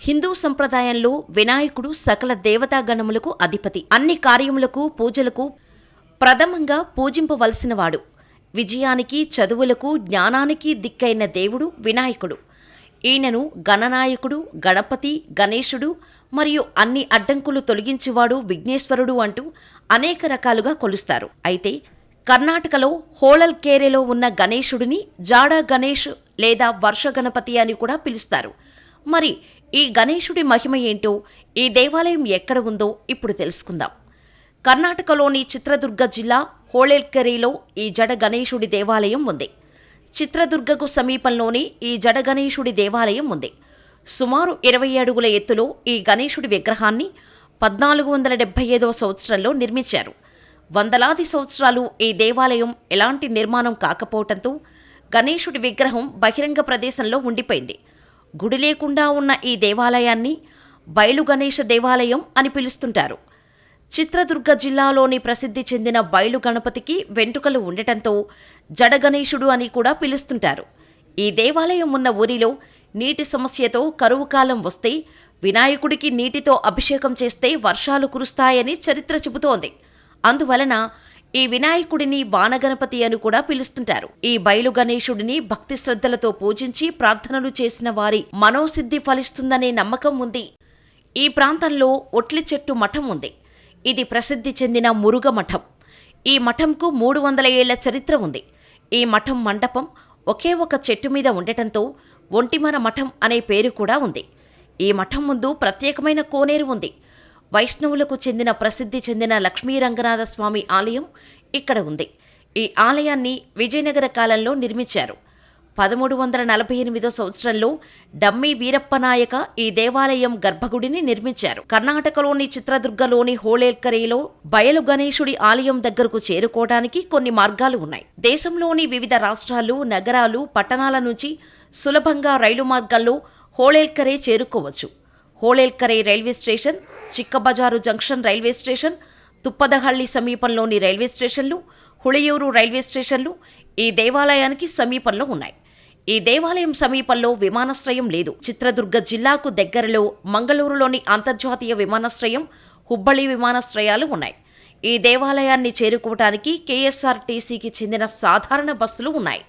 హిందూ సంప్రదాయంలో వినాయకుడు సకల దేవతాగణములకు అధిపతి. అన్ని కార్యములకు పూజలకు ప్రథమంగా పూజింపవలసినవాడు. విజయానికి చదువులకు జ్ఞానానికి దిక్కైన దేవుడు వినాయకుడు. ఈయనను గణనాయకుడు గణపతి గణేశుడు మరియు అన్ని అడ్డంకులు తొలగించేవాడు విఘ్నేశ్వరుడు అంటూ అనేక రకాలుగా కొలుస్తారు. అయితే కర్ణాటకలో హోళల్ కేరెలో ఉన్న గణేశుడిని జాడ గణేష్ లేదా వర్ష గణపతి అని కూడా పిలుస్తారు. మరి ఈ గణేశుడి మహిమ ఏంటో ఈ దేవాలయం ఎక్కడ ఉందో ఇప్పుడు తెలుసుకుందాం. కర్ణాటకలోని చిత్రదుర్గ జిల్లా హోళేల్కెరీలో ఈ జడ గణేశుడి దేవాలయం ఉంది. చిత్రదుర్గకు సమీపంలోని ఈ జడ గణేశుడి దేవాలయం ఉంది. సుమారు ఇరవై అడుగుల ఎత్తులో ఈ గణేశుడి విగ్రహాన్ని పద్నాలుగు వందల డెబ్బై ఐదవ సంవత్సరంలో నిర్మించారు. వందలాది సంవత్సరాలు ఈ దేవాలయం ఎలాంటి నిర్మాణం కాకపోవటంతో గణేశుడి విగ్రహం బహిరంగ ప్రదేశంలో ఉండిపోయింది. గుడి లేకుండా ఉన్న ఈ దేవాలయాన్ని బయలు గణేశ దేవాలయం అని పిలుస్తుంటారు. చిత్రదుర్గ జిల్లాలోని ప్రసిద్ధి చెందిన బయలు గణపతికి వెంట్రుకలు ఉండటంతో జడగణేశుడు అని కూడా పిలుస్తుంటారు. ఈ దేవాలయం ఉన్న ఊరిలో నీటి సమస్యతో కరువు కాలం వస్తే వినాయకుడికి నీటితో అభిషేకం చేస్తే వర్షాలు కురుస్తాయని చరిత్ర చెబుతోంది. అందువలన ఈ వినాయకుడిని బాణగణపతి అని కూడా పిలుస్తుంటారు. ఈ బయలు గణేశుడిని భక్తి శ్రద్ధలతో పూజించి ప్రార్థనలు చేసిన వారి మనోసిద్ధి ఫలిస్తుందనే నమ్మకం ఉంది. ఈ ప్రాంతంలో ఒట్లి చెట్టు మఠం ఉంది. ఇది ప్రసిద్ధి చెందిన మురుగ మఠం. ఈ మఠంకు మూడు వందల ఏళ్ళ చరిత్ర ఉంది. ఈ మఠం మండపం ఒకే ఒక చెట్టు మీద ఉండటంతో ఒంటిమర మఠం అనే పేరు కూడా ఉంది. ఈ మఠం ముందు ప్రత్యేకమైన కోనేరు ఉంది. వైష్ణవులకు చెందిన ప్రసిద్ధి చెందిన లక్ష్మీరంగనాథ స్వామి ఆలయం ఇక్కడ ఉంది. ఈ ఆలయాన్ని విజయనగర కాలంలో నిర్మించారు. పదమూడు వందల నలభై ఎనిమిదో సంవత్సరంలో డమ్మి వీరప్పనాయక ఈ దేవాలయం గర్భగుడిని నిర్మించారు. కర్ణాటకలోని చిత్రదుర్గలోని హోళేల్కరేలో బయలు గణేశుడి ఆలయం దగ్గరకు చేరుకోవడానికి కొన్ని మార్గాలు ఉన్నాయి. దేశంలోని వివిధ రాష్ట్రాలు నగరాలు పట్టణాల నుంచి సులభంగా రైలు మార్గాల్లో హోళేల్కరే చేరుకోవచ్చు. Holalkere railway station Chikkabazar junction railway station Tuppadahalli సమీపంలోని రైల్వే స్టేషన్లు హుళయూరు రైల్వే స్టేషన్లు ఈ దేవాలయానికి సమీపంలో ఉన్నాయి. ఈ దేవాలయం సమీపంలో విమానాశ్రయం లేదు. చిత్రదుర్గ జిల్లాకు దగ్గరలో మంగళూరులోని అంతర్జాతీయ విమానాశ్రయం హుబ్బళి విమానాశ్రయాలు ఉన్నాయి. ఈ దేవాలయాన్ని చేరుకోవటానికి కేఎస్ఆర్టీసీకి చెందిన సాధారణ బస్సులు ఉన్నాయి.